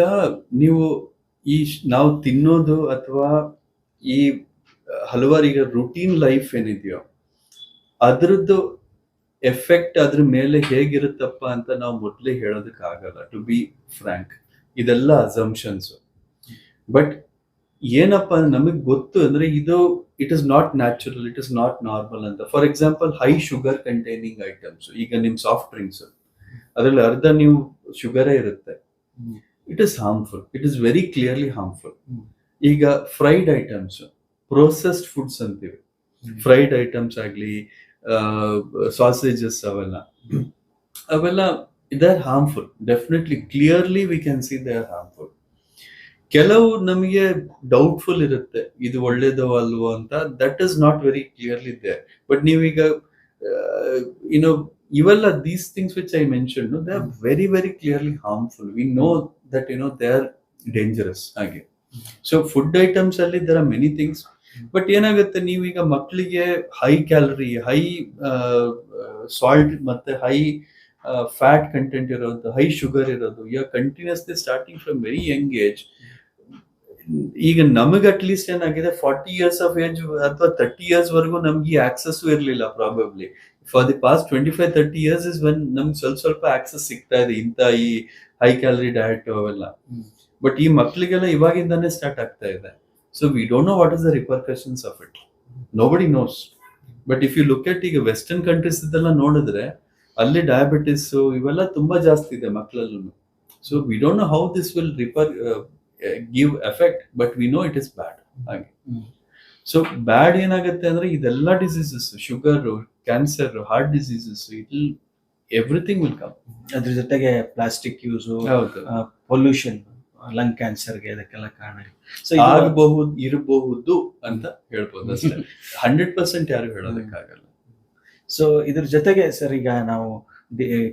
ನೀವು ಈ ನಾವು ತಿನ್ನೋದು ಅಥವಾ ಈ ಹಲವಾರು ಈಗ ರುಟೀನ್ ಲೈಫ್ ಏನಿದೆಯೋ ಅದ್ರದ್ದು ಎಫೆಕ್ಟ್ ಅದ್ರ ಮೇಲೆ ಹೇಗಿರುತ್ತಪ್ಪ ಅಂತ ನಾವು ಮೊದಲೇ ಹೇಳೋದಕ್ಕೆ ಆಗಲ್ಲ ಟು ಬಿ ಫ್ರ್ಯಾಂಕ್ ಇದೆಲ್ಲ ಅಸಂಪ್ಷನ್ಸ್ ಬಟ್ ಏನಪ್ಪ ಅಂದ್ರೆ ನಮಗೆ ಗೊತ್ತು ಅಂದ್ರೆ ಇದು it is not natural it is not normal ಅಂತ. For example high sugar containing items ಈಗ ನಿಮ್ ಸಾಫ್ಟ್ ಡ್ರಿಂಕ್ಸ್ ಅದ್ರಲ್ಲಿ ಅರ್ಧ ನೀವು ಶುಗರೇ ಇರುತ್ತೆ. It is harmful it is very clearly harmful ಈಗ ಫ್ರೈಡ್ ಐಟಮ್ಸ್ ಪ್ರೋಸೆಸ್ಡ್ ಫುಡ್ಸ್ ಅಂತೀವಿ. ಫ್ರೈಡ್ ಐಟಮ್ಸ್ ಆಗಲಿ ಸಾಸೇಜಸ್ ಅವೆಲ್ಲ. ಅವೆಲ್ಲ they are harmful definitely clearly we can see they are harmful ಕೆಲವು ನಮಗೆ ಡೌಟ್ಫುಲ್ ಇರುತ್ತೆ, ಇದು ಒಳ್ಳೇದೋ ಅಲ್ವೋ ಅಂತ. That is not very clearly they but ನೀವೀಗ ಯುನೋ ಇವೆಲ್ಲ these things which I mention they are very very clearly harmful we know that you know they are dangerous ಹಾಗೆ. ಸೊ ಫುಡ್ ಐಟಮ್ಸ್ ಅಲ್ಲಿ there are many things but ಏನಾಗುತ್ತೆ ನೀವೀಗ ಮಕ್ಕಳಿಗೆ high calorie high salt ಮತ್ತೆ high fat content ಇರೋದು high sugar ಇರೋದು ಈಗ continuously starting from very young age ಈಗ ನಮಗೆ ಅಟ್ಲೀಸ್ಟ್ ಏನಾಗಿದೆ ಫಾರ್ಟಿ ಇಯರ್ಸ್ ಆಫ್ ಏಜ್ ಅಥವಾ ತರ್ಟಿ ಇಯರ್ಸ್ ವರೆಗೂ ನಮ್ಗೆ ಈ ಆಕ್ಸಸ್ ಇರಲಿಲ್ಲ probably for the past twenty five thirty years is when ನಮ್ಗೆ ಸ್ವಲ್ಪ ಸ್ವಲ್ಪ ಆಕ್ಸಸ್ ಸಿಗ್ತಾ ಇದೆ ಇಂಥ ಈ ಹೈ ಕ್ಯಾಲರಿ ಡಯಟ್ ಅವೆಲ್ಲ. ಬಟ್ ಈ ಮಕ್ಕಳಿಗೆಲ್ಲ ಇವಾಗಿಂದಾನೇ ಸ್ಟಾರ್ಟ್ ಆಗ್ತಾ ಇದೆ. So we don't know what is the repercussions of it nobody knows but if you look at ಈಗ ವೆಸ್ಟರ್ನ್ ಕಂಟ್ರೀಸ್ ಇದೆಲ್ಲ ನೋಡಿದ್ರೆ ಅಲ್ಲಿ ಡಯಾಬಿಟಿಸ್ ಇವೆಲ್ಲ ತುಂಬಾ ಜಾಸ್ತಿ ಇದೆ ಮಕ್ಕಳಲ್ಲೂ so we don't know how this will ripper give effect but we know it is bad ಹಾಗೆ. So bad ಏನಾಗುತ್ತೆ ಅಂದ್ರೆ ಇದೆಲ್ಲ diseases sugar cancer heart diseases it everything will come ಅದ್ರ ಜೊತೆಗೆ ಪ್ಲಾಸ್ಟಿಕ್ ಯೂಸು ಪೊಲ್ಯೂಷನ್ ಲಂಗ್ ಕ್ಯಾನ್ಸರ್ಗೆ ಇದಕ್ಕೆಲ್ಲ ಕಾರಣ so ಆಗಬಹುದು ಇರಬಹುದು ಅಂತ ಹೇಳ್ಬೋದು ಅಷ್ಟೇ. ಹಂಡ್ರೆಡ್ ಪರ್ಸೆಂಟ್ ಯಾರು ಹೇಳೋದಕ್ಕಾಗಲ್ಲ. ಸೊ ಇದ್ರ ಜೊತೆಗೆ ಸರ್ ಈಗ ನಾವು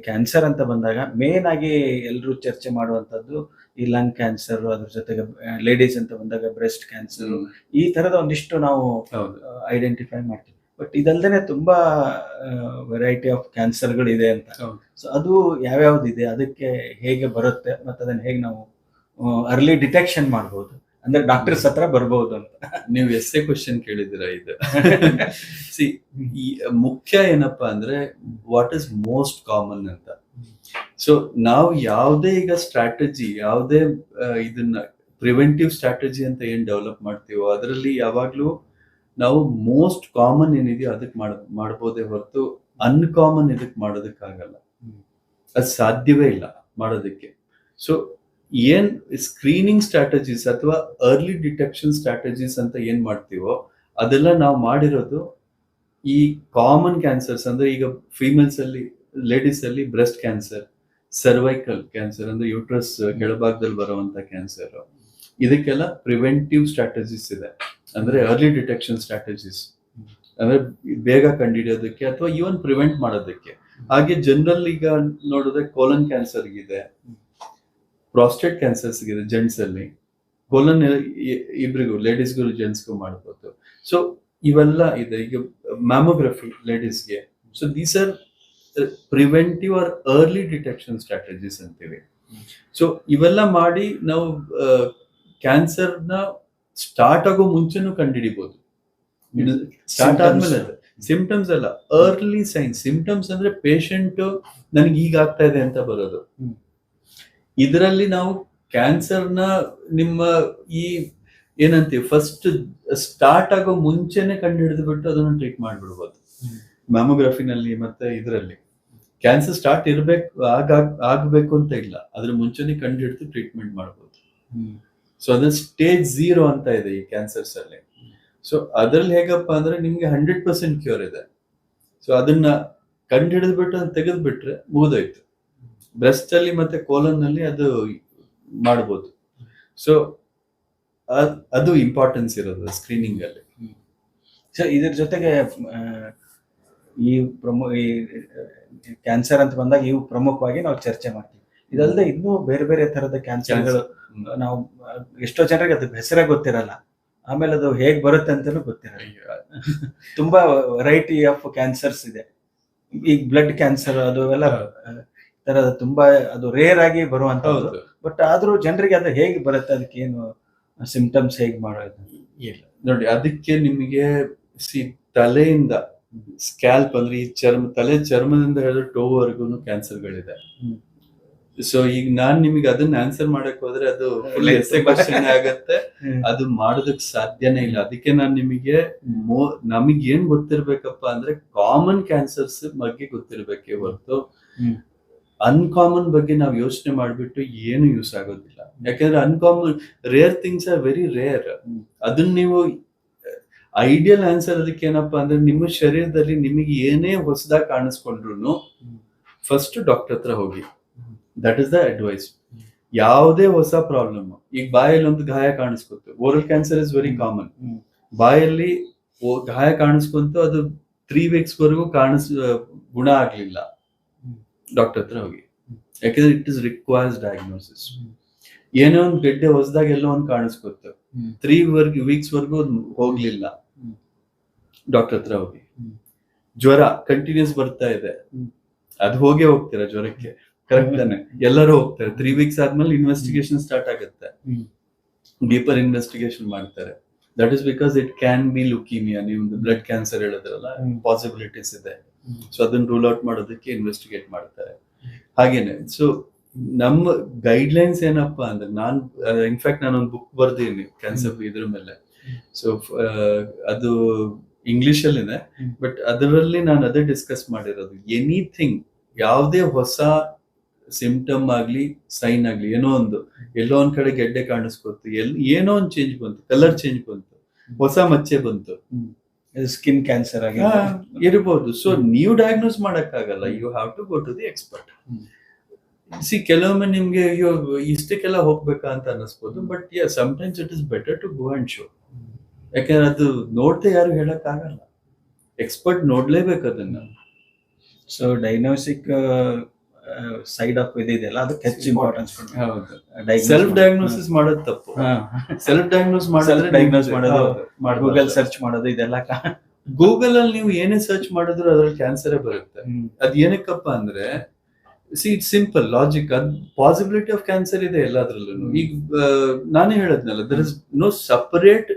ಕ್ಯಾನ್ಸರ್ ಅಂತ ಬಂದಾಗ ಮೇನ್ ಆಗಿ ಎಲ್ಲರೂ ಚರ್ಚೆ ಮಾಡುವಂಥದ್ದು ಈ ಲಂಗ್ ಕ್ಯಾನ್ಸರ್ ಅದ್ರ ಜೊತೆಗೆ ಲೇಡೀಸ್ ಅಂತ ಬಂದಾಗ ಬ್ರೆಸ್ಟ್ ಕ್ಯಾನ್ಸರ್ ಈ ತರದ ಒಂದಿಷ್ಟು ನಾವು ಐಡೆಂಟಿಫೈ ಮಾಡ್ತೀವಿ. ಬಟ್ ಇದಲ್ದೇನೆ ತುಂಬಾ ವೆರೈಟಿ ಆಫ್ ಕ್ಯಾನ್ಸರ್ಗಳಿದೆ ಅಂತ. ಸೊ ಅದು ಯಾವ್ಯಾವ್ದಿದೆ ಅದಕ್ಕೆ ಹೇಗೆ ಬರುತ್ತೆ ಮತ್ತೆ ಅದನ್ನ ಹೇಗೆ ನಾವು ಅರ್ಲಿ ಡಿಟೆಕ್ಷನ್ ಮಾಡ್ಬೋದು. ಅಂದ್ರೆ ಡಾಕ್ಟರ್ಸ್ ಹತ್ರ ಬರ್ಬೋದು ಅಂತ. ನೀವು ಎಷ್ಟೇ ಕ್ವಶನ್ ಕೇಳಿದಿರ ಇದು? ಸಿ ಈ ಮುಖ್ಯ ಏನಪ್ಪಾ ಅಂದ್ರೆ ವಾಟ್ ಇಸ್ ಮೋಸ್ಟ್ ಕಾಮನ್ ಅಂತ. ಸೊ ನಾವು ಯಾವುದೇ ಈಗ ಸ್ಟ್ರಾಟಜಿ ಯಾವುದೇ ಇದನ್ನ ಪ್ರಿವೆಂಟಿವ್ ಸ್ಟ್ರಾಟಜಿ ಅಂತ ಏನ್ ಡೆವಲಪ್ ಮಾಡ್ತೀವೋ ಅದರಲ್ಲಿ ಯಾವಾಗ್ಲೂ ನಾವು ಮೋಸ್ಟ್ ಕಾಮನ್ ಏನಿದೆಯೋ ಅದಕ್ಕೆ ಮಾಡ ಮಾಡ್ಬೋದೇ ಹೊರತು ಅನ್ಕಾಮನ್ ಇದಕ್ಕೆ ಮಾಡೋದಕ್ಕಾಗಲ್ಲ. ಅದು ಸಾಧ್ಯವೇ ಇಲ್ಲ ಮಾಡೋದಕ್ಕೆ. ಸೊ ಏನ್ ಸ್ಕ್ರೀನಿಂಗ್ ಸ್ಟ್ರಾಟಜೀಸ್ ಅಥವಾ ಅರ್ಲಿ ಡಿಟೆಕ್ಷನ್ ಸ್ಟ್ರಾಟಜೀಸ್ ಅಂತ ಏನ್ ಮಾಡ್ತೀವೋ ಅದೆಲ್ಲ ನಾವು ಮಾಡಿರೋದು ಈ ಕಾಮನ್ ಕ್ಯಾನ್ಸರ್ಸ್ ಅಂದ್ರೆ ಈಗ ಫೀಮೇಲ್ಸ್ ಅಲ್ಲಿ ಲೇಡೀಸ್ ಅಲ್ಲಿ ಬ್ರೆಸ್ಟ್ ಕ್ಯಾನ್ಸರ್ ಸರ್ವೈಕಲ್ ಕ್ಯಾನ್ಸರ್ ಅಂದ್ರೆ ಯೂಟ್ರಸ್ ಕೆಳಭಾಗದಲ್ಲಿ ಬರುವಂತ ಕ್ಯಾನ್ಸರ್ ಇದಕ್ಕೆಲ್ಲ ಪ್ರಿವೆಂಟಿವ್ ಸ್ಟ್ರಾಟಜೀಸ್ ಇದೆ. ಅಂದ್ರೆ ಅರ್ಲಿ ಡಿಟೆಕ್ಷನ್ ಸ್ಟ್ರಾಟಜೀಸ್ ಅಂದ್ರೆ ಬೇಗ ಕಂಡುಹಿಡಿಯೋದಕ್ಕೆ ಅಥವಾ ಈವನ್ ಪ್ರಿವೆಂಟ್ ಮಾಡೋದಕ್ಕೆ. ಹಾಗೆ ಜನರಲ್ ಈಗ ನೋಡಿದ್ರೆ ಕೋಲನ್ ಕ್ಯಾನ್ಸರ್ ಇದೆ ಪ್ರಾಸ್ಟೇಟ್ ಕ್ಯಾನ್ಸರ್ಸ್ ಇದೆ ಜೆಂಟ್ಸ್ ಅಲ್ಲಿ ಕೋಲನ್ ಇಬ್ರಿಗೂ ಲೇಡೀಸ್ಗೂ ಜೆಂಟ್ಸ್ಗೂ ಮಾಡ್ಬೋದು. ಸೊ ಇವೆಲ್ಲ ಇದೆ. ಈಗ mammography ಲೇಡೀಸ್ಗೆ so these are preventive or early detection strategies ಅಂತೀವಿ. ಸೊ ಇವೆಲ್ಲ ಮಾಡಿ ನಾವು ಕ್ಯಾನ್ಸರ್ನ ಸ್ಟಾರ್ಟ್ ಆಗೋ ಮುಂಚೆನೂ ಕಂಡುಹಿಡಿಬಹುದು ಸ್ಟಾರ್ಟ್ ಆದ್ಮೇಲೆ ಸಿಂಪ್ಟಮ್ಸ್ ಅಲ್ಲ ಅರ್ಲಿ ಸೈನ್ಸ್ ಸಿಂಪ್ಟಮ್ಸ್ ಅಂದ್ರೆ ಪೇಷಂಟ್ ನನಗೆ ಈಗ ಆಗ್ತಾ ಇದೆ ಅಂತ ಬರೋದು. ಇದರಲ್ಲಿ ನಾವು ಕ್ಯಾನ್ಸರ್ನ ನಿಮ್ಮ ಈ ಏನಂತೀವಿ ಫಸ್ಟ್ ಸ್ಟಾರ್ಟ್ ಆಗೋ ಮುಂಚೆನೆ ಕಂಡು ಹಿಡಿದು ಬಿಟ್ಟು ಅದನ್ನು ಟ್ರೀಟ್ ಮಾಡಿಬಿಡ್ಬೋದು. ಮ್ಯಾಮೋಗ್ರಫಿನಲ್ಲಿ ಮತ್ತೆ ಇದರಲ್ಲಿ. ಕ್ಯಾನ್ಸರ್ ಸ್ಟಾರ್ಟ್ ಇರಬೇಕು ಆಗ ಆಗಬೇಕು ಅಂತ ಇಲ್ಲ. ಅದ್ರ ಮುಂಚೆನೆ ಕಂಡು ಹಿಡಿದು ಟ್ರೀಟ್ಮೆಂಟ್ ಮಾಡ್ಬೋದು ಸೊ ಅದ್ರ ಸ್ಟೇಜ್ ಝೀರೋ ಅಂತ ಇದೆ ಈ ಕ್ಯಾನ್ಸರ್ಸ್ ಅಲ್ಲಿ. ಸೊ ಅದ್ರಲ್ಲಿ ಹೇಗಪ್ಪ ಅಂದ್ರೆ ನಿಮ್ಗೆ ಹಂಡ್ರೆಡ್ ಪರ್ಸೆಂಟ್ ಕ್ಯೂರ್ ಇದೆ. ಸೊ ಅದನ್ನ ಕಂಡು ಹಿಡಿದು ಬಿಟ್ಟು ಅದನ್ನ ತೆಗೆದು ಬಿಟ್ರೆ ಮುಗಿದೋಯ್ತು. ಬ್ರೆಸ್ಟ್ ಅಲ್ಲಿ ಮತ್ತೆ ಕೋಲನ್ ಅಲ್ಲಿ ಅದು ಮಾಡ್ಬೋದು. ಸೊ ಅದು ಇಂಪಾರ್ಟೆನ್ಸ್ ಇರೋದು ಸ್ಕ್ರೀನಿಂಗ್ ಅಲ್ಲಿ. ಸೊ ಇದ್ರ ಜೊತೆಗೆ ಈ ಪ್ರಮು ಈ ಕ್ಯಾನ್ಸರ್ ಅಂತ ಬಂದಾಗ ಇವು ಪ್ರಮುಖವಾಗಿ ನಾವು ಚರ್ಚೆ ಮಾಡ್ತೀವಿ. ಇದಲ್ಲದೆ ಇನ್ನೂ ಬೇರೆ ಬೇರೆ ತರದ ಕ್ಯಾನ್ಸರ್ಗಳು ನಾವು ಎಷ್ಟೋ ಜನರಿಗೆ ಅದು ಹೆಸರೇ ಗೊತ್ತಿರಲ್ಲ. ಆಮೇಲೆ ಅದು ಹೇಗ್ ಬರುತ್ತೆ ಅಂತಾನೂ ಗೊತ್ತಿರಲ್ಲ. ತುಂಬಾ ವೆರೈಟಿ ಆಫ್ ಕ್ಯಾನ್ಸರ್ಸ್ ಇದೆ. ಈಗ ಬ್ಲಡ್ ಕ್ಯಾನ್ಸರ್ ಅದು ಎಲ್ಲ ತರದ ತುಂಬಾ ಅದು ರೇರ್ ಆಗಿ ಬರುವಂತದ್ದು. ಬಟ್ ಆದ್ರೂ ಜನರಿಗೆ ಅದು ಹೇಗೆ ಬರುತ್ತೆ ಅದಕ್ಕೆ ಏನು ಸಿಂಪ್ಟಮ್ಸ್ ಹೇಗೆ ಮಾಡೋದು? ಇಲ್ಲ. ನೋಡಿ ಅದಕ್ಕೆ ನಿಮಗೆ ಸಿ ತಲೆಯಿಂದ ಸ್ಕ್ಯಾಲ್ಪ್ ಅಂದ್ರೆ ಈ ಚರ್ಮ ತಲೆ ಚರ್ಮದಿಂದ ಹೇಳಿದ್ರೆ ಟೋವರೆಗೂ ಕ್ಯಾನ್ಸರ್ಗಳಿದೆ ಗಳಿದೆ. ಸೊ ಈಗ ನಾನ್ ನಿಮಗೆ ಅದನ್ನ ಆನ್ಸರ್ ಮಾಡಕ್ ಹೋದ್ರೆ ಅದು ಫುಲ್ ಕ್ವಶನ್ ಆಗತ್ತೆ. ಅದು ಮಾಡೋದಕ್ ಸಾಧ್ಯನೇ ಇಲ್ಲ. ಅದಕ್ಕೆ ನಾನ್ ನಿಮಗೆ ಮೋ ನಮಗೆ ಏನ್ ಗೊತ್ತಿರ್ಬೇಕಪ್ಪ ಅಂದ್ರೆ ಕಾಮನ್ ಕ್ಯಾನ್ಸರ್ಸ್ ಬಗ್ಗೆ ಗೊತ್ತಿರ್ಬೇಕೇ ಹೊರತು. ಅನ್ಕಾಮನ್ ಬಗ್ಗೆ ನಾವು ಯೋಚನೆ ಮಾಡಿಬಿಟ್ಟು ಏನು ಯೂಸ್ ಆಗೋದಿಲ್ಲ ಯಾಕಂದ್ರೆ uncommon rare things are very rare. ಅದನ್ನ ನೀವು ಐಡಿಯಲ್ ಆನ್ಸರ್ ಅದಕ್ಕೆ ಏನಪ್ಪಾ ಅಂದ್ರೆ ನಿಮ್ಮ ಶರೀರದಲ್ಲಿ ನಿಮಗೆ ಏನೇ ಹೊಸದಾಗಿ ಕಾಣಿಸ್ಕೊಂಡ್ರು ಫಸ್ಟ್ ಡಾಕ್ಟರ್ ಹತ್ರ ಹೋಗಿ. ದಟ್ ಇಸ್ ದ ಅಡ್ವೈಸ್ ಯಾವುದೇ ಹೊಸ ಪ್ರಾಬ್ಲಮ್ ಈಗ ಬಾಯಲ್ಲಿ ಒಂದು ಗಾಯ ಕಾಣಿಸ್ಕೊತು oral cancer is very common ಬಾಯಲ್ಲಿ ಗಾಯ ಕಾಣಿಸ್ಕೊಂತು, ಅದು ತ್ರೀ ವೀಕ್ಸ್ ವರೆಗೂ ಕಾಣಿಸ್, ಗುಣ ಆಗ್ಲಿಲ್ಲ. ಡಾಕ್ಟರ್ ಹತ್ರ ಹೋಗಿ. ಯಾಕೆಂದ್ರೆ ಇಟ್ ಇಸ್ ರಿಕ್ವೈರ್ಸ್ ಡಯಾಗ್ನೋಸಿಸ್. ಏನೋ ಒಂದು ಗೆಡ್ಡೆ ಹೊಸದಾಗ ಎಲ್ಲೋ ಒಂದು ಕಾಣಿಸ್ಕೊತು ಹ್ಮ್. ತ್ರೀ ವರ್ಗ್ ವೀಕ್ಸ್ ವರ್ಗೂ ಹೋಗ್ಲಿಲ್ಲ. ಡಾಕ್ಟರ್ ಹತ್ರ ಹೋಗಿ. ಜ್ವರ ಕಂಟಿನ್ಯೂಸ್ ಬರ್ತಾ ಇದೆ. ಅದು ಹೋಗೇ ಹೋಗ್ತೀರಾ ಜ್ವರಕ್ಕೆ? ಕರೆಕ್ಟ್ ತಾನೆ. ಎಲ್ಲರೂ ಹೋಗ್ತಾರೆ. ತ್ರೀ ವೀಕ್ಸ್ ಆದ್ಮೇಲೆ ಇನ್ವೆಸ್ಟಿಗೇಷನ್ ಸ್ಟಾರ್ಟ್ ಆಗುತ್ತೆ. ಡೀಪರ್ ಇನ್ವೆಸ್ಟಿಗೇಷನ್ ಮಾಡ್ತಾರೆ. That is because it can be leukaemia ನೀವು ಬ್ಲಡ್ ಕ್ಯಾನ್ಸರ್ ಹೇಳಿದ್ರಲ್ಲ. ಪಾಸಿಬಿಲಿಟೀಸ್ ಇದೆ. ಸೊ ಅದನ್ನ ರೂಲ್ ಔಟ್ ಮಾಡೋದಕ್ಕೆ ಇನ್ವೆಸ್ಟಿಗೇಟ್ ಮಾಡ್ತಾರೆ. ಹಾಗೇನೆ ಸೊ ನಮ್ಮ ಗೈಡ್ಲೈನ್ಸ್ ಏನಪ್ಪಾ ಅಂದ್ರೆ ನಾನ್ ಇನ್ಫ್ಯಾಕ್ಟ್ ನಾನು ಒಂದು ಬುಕ್ ಬರ್ದೀನಿ ಕ್ಯಾನ್ಸರ್ ಇದ್ರ ಮೇಲೆ. ಸೊ ಅದು ಇಂಗ್ಲಿಷ್ ಅಲ್ಲಿ ಇದೆ ಬಟ್ ಅದರಲ್ಲಿ ನಾನು ಅದೇ ಡಿಸ್ಕಸ್ ಮಾಡಿರೋದು. ಎನಿಥಿಂಗ್ ಯಾವುದೇ ಹೊಸ ಸಿಂಪ್ಟಮ್ ಆಗ್ಲಿ ಸೈನ್ ಆಗ್ಲಿ ಏನೋ ಒಂದು ಎಲ್ಲೋ ಒಂದ್ ಕಡೆ ಗೆಡ್ಡೆ ಕಾಣಿಸ್ಕೊತು ಎಲ್ ಏನೋ ಒಂದು ಚೇಂಜ್ ಬಂತು ಕಲರ್ ಚೇಂಜ್ ಬಂತು ಹೊಸ ಮಚ್ಚೆ ಬಂತು. ಸ್ಕಿನ್ ಕ್ಯಾನ್ಸರ್ ಆಗಿ ಇರಬಹುದು ಸೊ ನೀವು ಡಯಾಗ್ನೋಸ್ ಮಾಡಕ್ಕಾಗಲ್ಲ. You have to go to the expert. See ಕೆಲವೊಮ್ಮೆ ನಿಮ್ಗೆ ಅಯ್ಯೋ ಇಷ್ಟಕ್ಕೆಲ್ಲ ಹೋಗ್ಬೇಕಾ ಅಂತ ಅನ್ನಿಸ್ಬೋದು but yeah sometimes it is better to go and show ಯಾಕಂದ್ರೆ ಅದು ನೋಡ್ದೆ ಯಾರು ಹೇಳಕ್ ಆಗಲ್ಲ ಎಕ್ಸ್ಪರ್ಟ್ ನೋಡ್ಲೇಬೇಕು ಅದನ್ನ. ಸೊ ಡೈಗ್ನೋಸಿಕ್ ಸೈಡ್ ಆಫ್ ಇದೆಯಲ್ಲ ಅದಕ್ಕೆ ಹೆಚ್ಚು ಇಂಪಾರ್ಟೆನ್ಸ್ ಸೆಲ್ಫ್ ಡಯಾಗ್ನೋಸಿಸ್ ಮಾಡೋದು. ತಪ್ಪು ಸೆಲ್ಫ್ ಡಯಾಗ್ನೋಸ್ ಮಾಡೋದು ಡಯಾಗ್ನೋಸ್ ಮಾಡೋದು, ಗೂಗಲ್ ಸರ್ಚ್ ಮಾಡೋದು ಇದೆಲ್ಲ ಗೂಗಲ್ ಅಲ್ಲಿ ನೀವು ಏನೇ ಸರ್ಚ್ ಮಾಡಿದ್ರು ಅದ್ರಲ್ಲಿ ಕ್ಯಾನ್ಸರೇ ಬರುತ್ತೆ. ಅದ್ ಏನಕ್ಕಪ್ಪ ಅಂದ್ರೆ ಸಿ ಇಟ್ ಸಿಂಪಲ್ ಲಾಜಿಕ್ ಅದ್ ಪಾಸಿಬಿಲಿಟಿ ಆಫ್ ಕ್ಯಾನ್ಸರ್ ಇದೆ ಎಲ್ಲದ್ರಲ್ಲೂ. ಈಗ ನಾನೇ ಹೇಳದ್ನಲ್ಲ there is no separate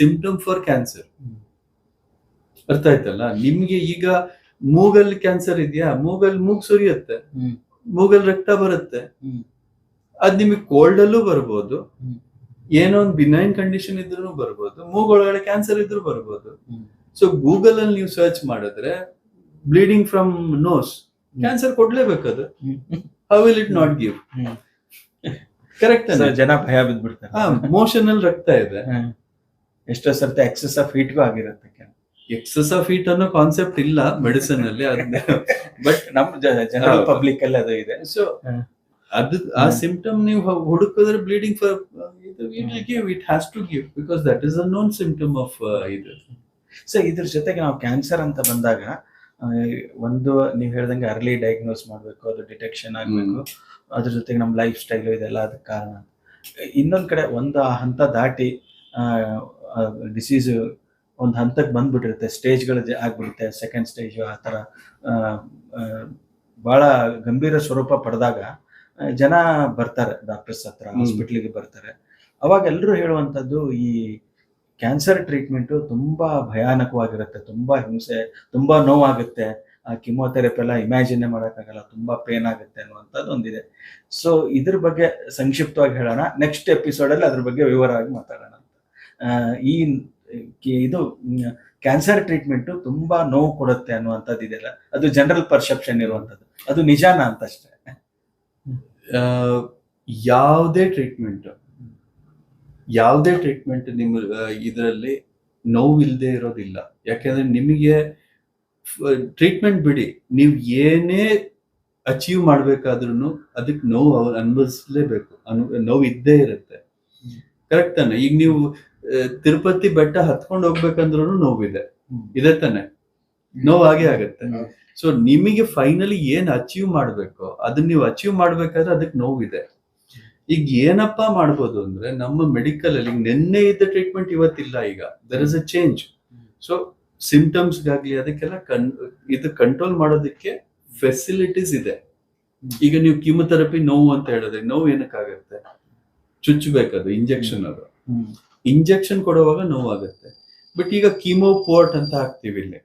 symptom for cancer. ಅರ್ಥ ಆಯ್ತಲ್ಲ? ನಿಮ್ಗೆ ಈಗ ಮೂಗಲ್ ಕ್ಯಾನ್ಸರ್ ಇದೆಯಾ? ಮೂಗಲ್ ಮೂಗ್ ಸುರಿಯುತ್ತೆ. ಮೂಗಲ್ ರಕ್ತ ಬರುತ್ತೆ. ಅದ್ ನಿಮಗೆ ಕೋಲ್ಡ್ ಅಲ್ಲೂ ಬರ್ಬೋದು. ಏನೋ ಒಂದು ಬಿನೈನ್ ಕಂಡೀಷನ್ ಇದ್ರೂ ಬರ್ಬೋದು. ಮೂಗೊಳಗಡೆ ಕ್ಯಾನ್ಸರ್ ಇದ್ರೂ ಬರ್ಬೋದು. ಸೊ ಗೂಗಲ್ ಅಲ್ಲಿ ನೀವು ಸರ್ಚ್ ಮಾಡಿದ್ರೆ ಬ್ಲೀಡಿಂಗ್ ಫ್ರಮ್ ನೋಸ್ ಕ್ಯಾನ್ಸರ್ ಕೊಡ್ಲೇಬೇಕದು ಅದು. How will it not give correct ಜನ ಭಯ ಬಿದ್ಬಿಡ್ತಾರೆ. ಹಾ ಮೋಷನ್ ಅಲ್ಲಿ ರಕ್ತ ಇದೆ. ಎಷ್ಟೋ ಸರ್ತಿ ಎಕ್ಸಸ್ ಆಫ್ ಹೀಟ್ಗೂ ಆಗಿರುತ್ತೆ ಎಕ್ಸಸ್ ಆಫ್ ಹೀಟ್ ಅನ್ನೋ ಕಾನ್ಸೆಪ್ಟ್ ಇಲ್ಲ ಮೆಡಿಸಿನ್ ಅಲ್ಲಿ ಬಟ್ ನಮ್ ಜನರಲ್ ಪಬ್ಲಿಕ್ ಅಲ್ಲಿ ಅದು ಇದೆ. ಸೊ. ಅದು ಆ. ಸಿಂಪ್ಟಮ್ ನೀವು ಹುಡುಕಿದ್ರೆ ಬ್ಲೀಡಿಂಗ್ ಫಾರ್ ಇದು give it has to give because that is a known symptom of ಇದು. ಸೊ ಇದ್ರ ಜೊತೆಗೆ ನಾವು ಕ್ಯಾನ್ಸರ್ ಅಂತ ಬಂದಾಗ ಒಂದು ನೀವು ಹೇಳ್ದಂಗೆ ಅರ್ಲಿ ಡಯಾಗ್ನೋಸ್ ಮಾಡಬೇಕು ಅದು ಡಿಟೆಕ್ಷನ್ ಆಗಬೇಕು. ಅದ್ರ ಜೊತೆಗೆ ನಮ್ಮ ಲೈಫ್ ಸ್ಟೈಲು ಇದೆಲ್ಲ ಅದಕ್ಕೆ ಕಾರಣ ಇನ್ನೊಂದು ಕಡೆ ಒಂದು ಆ ಹಂತ ದಾಟಿ ಡಿಸೀಸ್ ಒಂದು ಹಂತಕ್ಕೆ ಬಂದ್ಬಿಟ್ಟಿರುತ್ತೆ. ಸ್ಟೇಜ್ಗಳು ಆಗ್ಬಿಡುತ್ತೆ. ಸೆಕೆಂಡ್ ಸ್ಟೇಜ್ ಆ ಥರ ಭಾಳ ಗಂಭೀರ ಸ್ವರೂಪ ಪಡೆದಾಗ ಜನ ಬರ್ತಾರೆ ಡಾಕ್ಟರ್ಸ್ ಹತ್ರ. ಹಾಸ್ಪಿಟ್ಲಿಗೆ ಬರ್ತಾರೆ. ಅವಾಗ ಎಲ್ಲರೂ ಹೇಳುವಂಥದ್ದು ಈ ಕ್ಯಾನ್ಸರ್ ಟ್ರೀಟ್ಮೆಂಟು ತುಂಬ ಭಯಾನಕವಾಗಿರುತ್ತೆ ತುಂಬ ಹಿಂಸೆ ತುಂಬ ನೋವಾಗುತ್ತೆ. ಆ ಕಿಮೋಥೆರಪಿ ಎಲ್ಲ ಇಮ್ಯಾಜಿನೇ ಮಾಡೋಕ್ಕಾಗಲ್ಲ ತುಂಬ ಪೇನ್ ಆಗುತ್ತೆ ಅನ್ನುವಂಥದ್ದು ಒಂದಿದೆ. ಸೊ ಇದ್ರ ಬಗ್ಗೆ ಸಂಕ್ಷಿಪ್ತವಾಗಿ ಹೇಳೋಣ. ನೆಕ್ಸ್ಟ್ ಎಪಿಸೋಡಲ್ಲಿ ಅದ್ರ ಬಗ್ಗೆ ವಿವರವಾಗಿ ಮಾತಾಡೋಣ ಅಂತ. ಈ ಇದು ಕ್ಯಾನ್ಸರ್ ಟ್ರೀಟ್ಮೆಂಟು ತುಂಬಾ ನೋವು ಕೊಡುತ್ತೆ ಅನ್ನುವಂಥದ್ದು ಇದೆಯಲ್ಲ ಅದು ಜನರಲ್ ಪರ್ಸೆಪ್ಷನ್ ಇರುವಂಥದ್ದು. ಅದು ನಿಜಾನ ಅಂತ ಅಷ್ಟೇ ಯಾವುದೇ ಟ್ರೀಟ್ಮೆಂಟ್ ಯಾವುದೇ ಟ್ರೀಟ್ಮೆಂಟ್ ನಿಮ್ಮ ಇದರಲ್ಲಿ ನೋವಿಲ್ಲದೆ ಇರೋದಿಲ್ಲ. ಯಾಕೆಂದ್ರೆ ನಿಮಗೆ ಟ್ರೀಟ್ಮೆಂಟ್ ಬಿಡಿ. ನೀವು ಏನೇ ಅಚೀವ್ ಮಾಡ್ಬೇಕಾದ್ರೂ ಅದಕ್ಕೆ ನೋವು ಅವ್ರು ಅನುಭವಿಸ್ಲೇಬೇಕು. ಅನು ನೋವು ಇದ್ದೇ ಇರುತ್ತೆ. ಕರೆಕ್ಟ್ ತಾನೆ? ಈಗ ನೀವು ತಿರುಪತಿ ಬೆಟ್ಟ ಹತ್ಕೊಂಡು ಹೋಗ್ಬೇಕಂದ್ರೂ ನೋವಿದೆ. ಇದೆ ತಾನೆ. ನೋವಾಗೆ ಆಗತ್ತೆ. ಸೊ ನಿಮಗೆ ಫೈನಲಿ ಏನ್ ಅಚೀವ್ ಮಾಡ್ಬೇಕು ಅದನ್ನ ನೀವು ಅಚೀವ್ ಮಾಡ್ಬೇಕಾದ್ರೆ ಅದಕ್ಕೆ ನೋವಿದೆ. ಈಗ ಏನಪ್ಪಾ ಮಾಡ್ಬೋದು ಅಂದ್ರೆ ನಮ್ಮ ಮೆಡಿಕಲ್ ಅಲ್ಲಿ ನಿನ್ನೆ ಇದ್ದ ಟ್ರೀಟ್ಮೆಂಟ್ ಇವತ್ತಿಲ್ಲ ಈಗ. There is a change so ಸಿಂಪ್ಟಮ್ಸ್ಗಾಗ್ಲಿ ಅದಕ್ಕೆಲ್ಲ ಕನ್ ಇದು ಕಂಟ್ರೋಲ್ ಮಾಡೋದಕ್ಕೆ ಫೆಸಿಲಿಟೀಸ್ ಇದೆ. ಈಗ ನೀವು ಕಿಮೊಥೆರಪಿ ನೋವು ಅಂತ ಹೇಳಿದ್ರೆ ನೋವು ಏನಕ್ಕಾಗತ್ತೆ? ಚುಚ್ಚಬೇಕದು ಇಂಜೆಕ್ಷನ್ ಅದು. ಇಂಜೆಕ್ಷನ್ ಕೊಡುವಾಗ ನೋವಾಗುತ್ತೆ. ಬಟ್ ಈಗ ಕೀಮೋ ಪೋರ್ಟ್ ಅಂತ ಹಾಕ್ತೀವಿ ಇಲ್ಲಿ.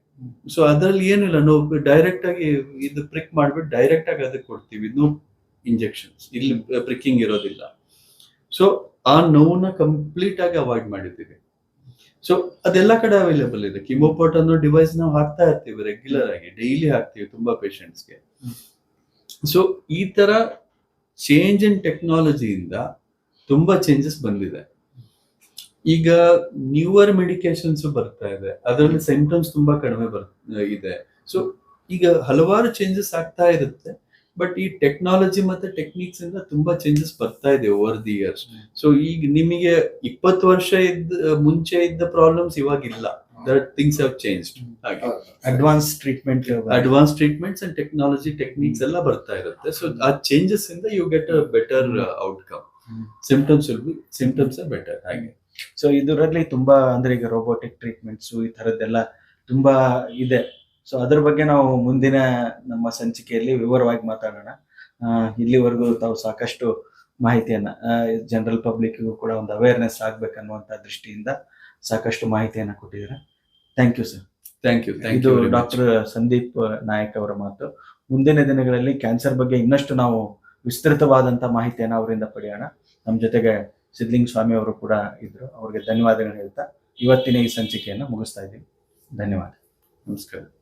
ಸೊ ಅದ್ರಲ್ಲಿ ಏನಿಲ್ಲ, ನೋವು ಡೈರೆಕ್ಟ್ ಆಗಿ ಇದು ಪ್ರಿಕ್ ಮಾಡ್ಬಿಟ್ಟು ಡೈರೆಕ್ಟ್ ಆಗಿ ಅದಕ್ಕೆ ಕೊಡ್ತೀವಿ. ನೋ ಇಂಜೆಕ್ಷನ್ಸ್ ಇಲ್ಲಿ ಪ್ರಿಕ್ಕಿಂಗ್ ಇರೋದಿಲ್ಲ. ಸೊ ಆ ನೋವನ್ನ ಕಂಪ್ಲೀಟ್ ಆಗಿ ಅವಾಯ್ಡ್ ಮಾಡಿದ್ದೀವಿ. ಸೊ ಅದೆಲ್ಲ ಕಡೆ ಅವೈಲೇಬಲ್ ಇದೆ. ಕಿಮೋಪೋರ್ಟ್ ಅನ್ನೋ ಡಿವೈಸ್ ನಾವು ಹಾಕ್ತಾ ಇರ್ತೀವಿ ರೆಗ್ಯುಲರ್ ಆಗಿ. ಡೈಲಿ ಹಾಕ್ತೀವಿ ತುಂಬಾ ಪೇಷಂಟ್ಸ್ಗೆ ಸೊ ಈ ತರ ಚೇಂಜ್ ಇನ್ ಟೆಕ್ನಾಲಜಿಯಿಂದ ತುಂಬಾ ಚೇಂಜಸ್ ಬಂದಿದೆ. ಈಗ ನ್ಯೂವರ್ ಮೆಡಿಕೇಶನ್ಸ್ ಬರ್ತಾ ಇದೆ. ಅದರಲ್ಲಿ ಸಿಂಪ್ಟಮ್ಸ್ ತುಂಬಾ ಕಡಿಮೆ ಬರ್ ಇದೆ. ಸೊ ಈಗ ಹಲವಾರು ಚೇಂಜಸ್ ಆಗ್ತಾ ಇರುತ್ತೆ. ಬಟ್ ಈ ಟೆಕ್ನಾಲಜಿ ಮತ್ತೆ ಟೆಕ್ನಿಕ್ಸ್ ಇಂದ ತುಂಬಾ ಚೇಂಜಸ್ ಬರ್ತಾ ಇದೆ ಓವರ್ ದಿ ಇಯರ್ಸ್ ಸೊ ಈಗ ನಿಮಗೆ ಇಪ್ಪತ್ತು ವರ್ಷ ಇದ್ದ ಮುಂಚೆ ಇದ್ದ ಪ್ರಾಬ್ಲಮ್ಸ್ ಇವಾಗ ಇಲ್ಲ. ದಟ್ ಥಿಂಗ್ಸ್ ಹ್ಯಾವ್ ಚೇಂಜ್ ಹಾಗೆ. Advance treatment advance treatments and technology techniques ಎಲ್ಲ ಬರ್ತಾ ಇರುತ್ತೆ. ಸೊ ಆ ಚೇಂಜಸ್ ಇಂದ you get a better outcome symptoms will be symptoms better ಹಾಗೆ. ಸೊ ಇದರಲ್ಲಿ ತುಂಬಾ ಅಂದ್ರೆ ಈಗ ರೋಬೋಟಿಕ್ ಟ್ರೀಟ್ಮೆಂಟ್ಸ್ ಈ ತರದ್ದೆಲ್ಲ ತುಂಬಾ ಇದೆ. ಸೊ ಅದ್ರ ಬಗ್ಗೆ ನಾವು ಮುಂದಿನ ನಮ್ಮ ಸಂಚಿಕೆಯಲ್ಲಿ ವಿವರವಾಗಿ ಮಾತಾಡೋಣ. ಇಲ್ಲಿವರೆಗೂ ತಾವು ಸಾಕಷ್ಟು ಮಾಹಿತಿಯನ್ನ ಜನರಲ್ ಪಬ್ಲಿಕ್ಗೂ ಕೂಡ ಒಂದು ಅವೇರ್ನೆಸ್ ಆಗ್ಬೇಕನ್ನುವಂತ ದೃಷ್ಟಿಯಿಂದ ಸಾಕಷ್ಟು ಮಾಹಿತಿಯನ್ನ ಕೊಟ್ಟಿದ್ದೀರಾ. Thank you sir thank you thank ಇದು ಯು ಡಾಕ್ಟರ್ ಸಂದೀಪ್ ನಾಯಕ್ ಅವರ ಮಾತು. ಮುಂದಿನ ದಿನಗಳಲ್ಲಿ ಕ್ಯಾನ್ಸರ್ ಬಗ್ಗೆ ಇನ್ನಷ್ಟು ನಾವು ವಿಸ್ತೃತವಾದಂತ ಮಾಹಿತಿಯನ್ನು ಅವರಿಂದ ಪಡೆಯೋಣ. ನಮ್ಮ ಜೊತೆಗೆ ಸಿದ್ಲಿಂಗ ಸ್ವಾಮಿ ಅವರು ಕೂಡ ಇದ್ರು. ಅವ್ರಿಗೆ ಧನ್ಯವಾದಗಳು ಹೇಳ್ತಾ ಇವತ್ತಿನ ಈ ಸಂಚಿಕೆಯನ್ನು ಮುಗಿಸ್ತಾ ಇದ್ದೀವಿ ಧನ್ಯವಾದ. ನಮಸ್ಕಾರ.